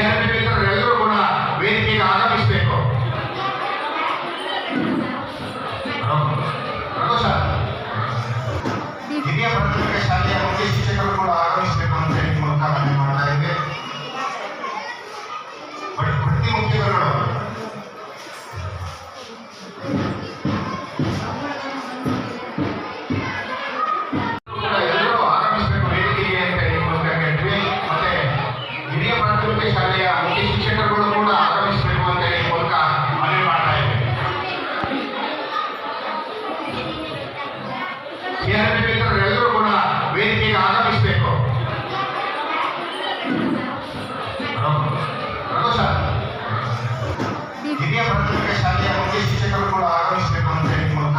TRP ಮಿತ್ರರು ಎಲ್ಲರೂ ಕೂಡ ವೇದಿಕೆಗೆ ಆಗಮಿಸಬೇಕು. ಹಿರಿಯ ಪ್ರಾಥಮಿಕ ಶಾಲೆಯ ಮುಖ್ಯ ಶಿಕ್ಷಕರು ಕೂಡ ಆಗಮಿಸಬೇಕು ಅಂತ ಹೇಳಿ ಮೂಲಕ ಮನವಿ ಮಾಡ್ತಾ ಇದ್ದೆ ಪ್ರತಿ ಮುಖ್ಯಗಳು ಗೆಳೆಯ ಮಿತ್ರರೆಲ್ಲರೂ ಕೂಡ ವೇದಿಕೆಗೆ ಆಗಮಿಸಬೇಕು ಹಿರಿಯ ಪ್ರಾಥಮಿಕ ಶಾಲೆಯ ಮುಖ್ಯ ಶಿಕ್ಷಕರು ಕೂಡ ಆಗಮಿಸಬೇಕು ಅಂತ ಹೇಳಿ ಮೂಲಕ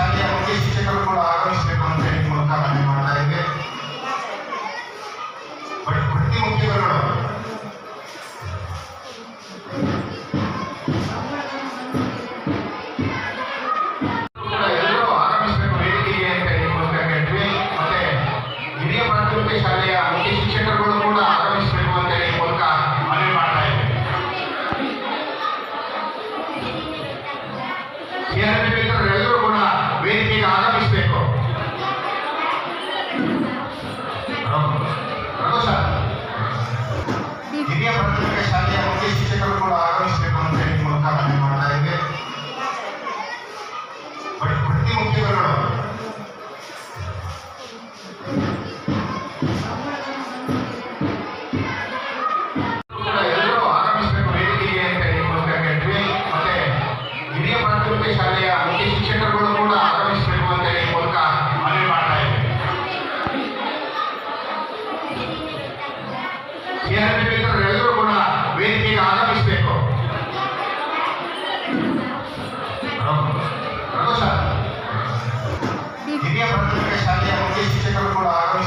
Sabe por? ಮುಖ್ಯಗಳು ಎಲ್ಲರೂ ಆಗಮಿಸಬೇಕು ವೇದಿಕೆಗೆ ಅಂತ ಶಾಲೆಯ ಮುಖ್ಯ ಕೂಡ ಆಗಮಿಸಬೇಕು. ಅಂತ ಈ ಮೂಲಕ ಮನವಿ ಕೂಡ ವೇದಿಕೆಗೆ